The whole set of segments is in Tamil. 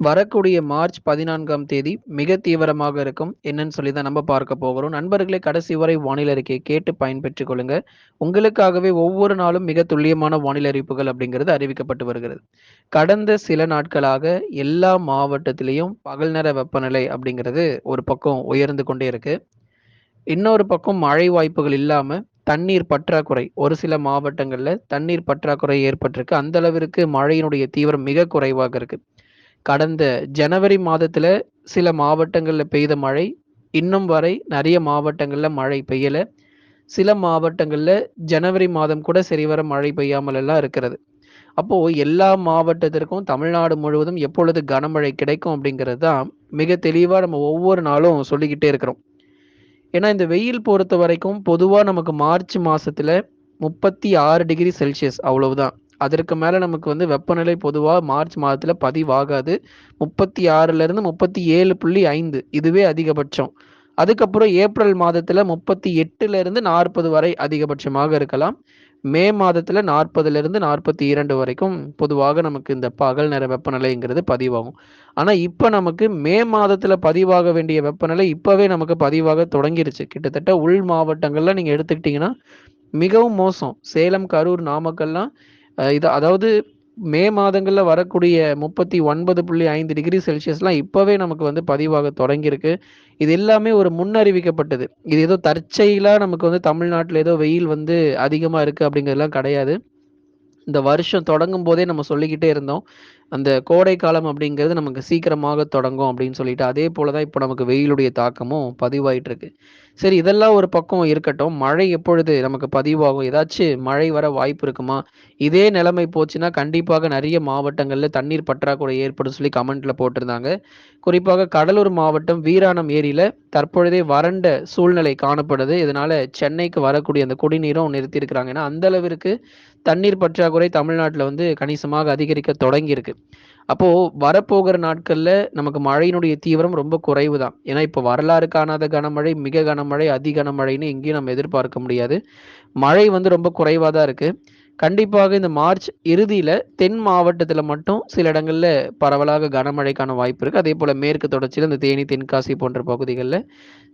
வரக்கூடிய மார்ச் பதினான்காம் தேதி மிக தீவிரமாக இருக்கும். என்னன்னு சொல்லி தான் நம்ம பார்க்க போகிறோம். நண்பர்களே கடைசி வரை வானிலை அறிக்கையை கேட்டு பயன்பெற்றுக் கொள்ளுங்க. உங்களுக்காகவே ஒவ்வொரு நாளும் மிக துல்லியமான வானிலை அறிவிப்புகள் அப்படிங்கிறது அறிவிக்கப்பட்டு வருகிறது. கடந்த சில நாட்களாக எல்லா மாவட்டத்திலையும் பகல் நேர வெப்பநிலை அப்படிங்கிறது ஒரு பக்கம் உயர்ந்து கொண்டே இருக்கு. இன்னொரு பக்கம் மழை வாய்ப்புகள் இல்லாம தண்ணீர் பற்றாக்குறை. ஒரு சில மாவட்டங்களில் தண்ணீர் பற்றாக்குறை ஏற்பட்டிருக்கு. அந்த அளவிற்கு மழையினுடைய தீவிரம் மிக குறைவாக இருக்குது கடந்த ஜனவரி மாதத்துல சில மாவட்டங்கள்ல பெய்த மழை இன்னும் வரை நிறைய மாவட்டங்கள்ல மழை பெய்யல. சில மாவட்டங்கள்ல ஜனவரி மாதம் கூட சரிவர மழை பெய்யாமல் எல்லாம் இருக்கிறது. அப்போ எல்லா மாவட்டத்திற்கும் தமிழ்நாடு முழுவதும் எப்பொழுது கனமழை கிடைக்கும் அப்படிங்கிறது தான் மிக தெளிவா நம்ம ஒவ்வொரு நாளும் சொல்லிக்கிட்டே இருக்கிறோம். ஏன்னா இந்த வெயில் பொறுத்த வரைக்கும் பொதுவா நமக்கு மார்ச் மாசத்துல முப்பத்தி ஆறு டிகிரி செல்சியஸ் அவ்வளவுதான். அதற்கு மேலே நமக்கு வந்து வெப்பநிலை பொதுவாக மார்ச் மாதத்தில் பதிவாகாது. முப்பத்தி ஆறுலேருந்து முப்பத்தி ஏழு புள்ளி ஐந்து இதுவே அதிகபட்சம். அதுக்கப்புறம் ஏப்ரல் மாதத்தில் முப்பத்தி எட்டுலேருந்து நாற்பது வரை அதிகபட்சமாக இருக்கலாம். மே மாதத்தில் நாற்பதுலேருந்து நாற்பத்தி இரண்டு வரைக்கும் பொதுவாக நமக்கு இந்த பகல் நேர வெப்பநிலைங்கிறது பதிவாகும். ஆனால் இப்போ நமக்கு மே மாதத்தில் பதிவாக வேண்டிய வெப்பநிலை இப்போவே நமக்கு பதிவாக தொடங்கிருச்சு. கிட்டத்தட்ட உள் மாவட்டங்களில் நீங்கள் எடுத்துக்கிட்டிங்கன்னா மிகவும் மோசம். சேலம் கரூர் நாமக்கல்லாம் இது அதாவது மே மாதங்களில் வரக்கூடிய முப்பத்தி ஒன்பது புள்ளி ஐந்து டிகிரி செல்சியஸ்லாம் இப்போவே நமக்கு வந்து பதிவாக தொடங்கியிருக்கு. இது எல்லாமே ஒரு முன்னறிவிக்கப்பட்டது. இது ஏதோ தற்செயலாக நமக்கு வந்து தமிழ்நாட்டில் ஏதோ வெயில் வந்து அதிகமாக இருக்குது அப்படிங்கிறதுலாம் கிடையாது. இந்த வருஷம் தொடங்கும் போதே நம்ம சொல்லிக்கிட்டே இருந்தோம். அந்த கோடை காலம் அப்படிங்கிறது நமக்கு சீக்கிரமாக தொடங்கும் அப்படின்னு சொல்லிட்டு அதே போலதான் இப்போ நமக்கு வெயிலுடைய தாக்கமும் பதிவாயிட்டு இருக்கு சரி இதெல்லாம் ஒரு பக்கம் இருக்கட்டும். மழை எப்பொழுது நமக்கு பதிவாகும்? ஏதாச்சும் மழை வர வாய்ப்பு இருக்குமா? இதே நிலைமை போச்சுன்னா கண்டிப்பாக நிறைய மாவட்டங்களில் தண்ணீர் பற்றாக்குறை ஏற்படும் சொல்லி கமெண்ட்ல போட்டிருந்தாங்க. குறிப்பாக கடலூர் மாவட்டம் வீராணம் ஏரியில தற்பொழுதே வறண்ட சூழ்நிலை காணப்படுது. இதனால சென்னைக்கு வரக்கூடிய அந்த குடிநீரும் நிறுத்தியிருக்கிறாங்க. ஏன்னா அந்த அளவிற்கு தண்ணீர் பற்றாக்குறை தமிழ்நாட்டில் வந்து கணிசமாக அதிகரிக்க தொடங்கியிருக்கு. அப்போ வரப்போகிற நாட்கள்ல நமக்கு மழையினுடைய தீவிரம் ரொம்ப குறைவு தான் ஏன்னா இப்போ வரலாறு காணாத கனமழை மிக கனமழை அதி கனமழைன்னு எங்கேயும் நம்ம எதிர்பார்க்க முடியாது. மழை வந்து ரொம்ப குறைவாக தான் இருக்கு. கண்டிப்பாக இந்த மார்ச் இறுதியில தென் மாவட்டத்துல மட்டும் சில இடங்கள்ல பரவலாக கனமழைக்கான வாய்ப்பு இருக்கு. அதே போல மேற்கு தொடர்ச்சியில் இந்த தேனி தென்காசி போன்ற பகுதிகளில்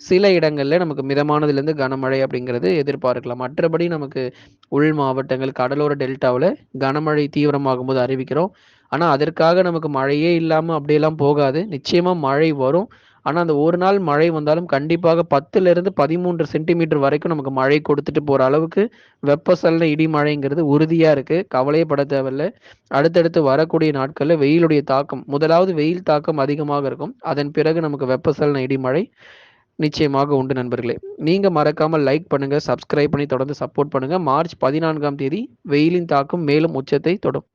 சில இடங்கள்ல நமக்கு மிதமானதுலேருந்து கனமழை அப்படிங்கிறது எதிர்பார்க்கலாம். மற்றபடி நமக்கு உள் மாவட்டங்கள் கடலோர டெல்டாவில் கனமழை தீவிரமாகும் போது அறிவிக்கிறோம். ஆனா அதற்காக நமக்கு மழையே இல்லாம அப்படியெல்லாம் போகாது. நிச்சயமா மழை வரும். ஆனா அந்த ஒரு நாள் மழை வந்தாலும் கண்டிப்பாக பத்துல இருந்து பதிமூன்று சென்டிமீட்டர் வரைக்கும் நமக்கு மழை கொடுத்துட்டு போற அளவுக்கு வெப்பசலன இடி மழைங்கிறது உறுதியா இருக்கு. கவலையே பட தேவையில்ல. அடுத்தடுத்து வரக்கூடிய நாட்கள்ல வெயிலுடைய தாக்கம் முதலாவது வெயில் தாக்கம் அதிகமாக இருக்கும். அதன் பிறகு நமக்கு வெப்பசலன இடி மழை நிச்சயமாக உண்டு நண்பர்களே. நீங்க மறக்காம லைக் பண்ணுங்க சப்ஸ்கிரைப் பண்ணி தொடர்ந்து சப்போர்ட் பண்ணுங்க. மார்ச் பதினான்காம் தேதி வெயிலின் தாக்கம் மேலும் உச்சத்தை தொடும்.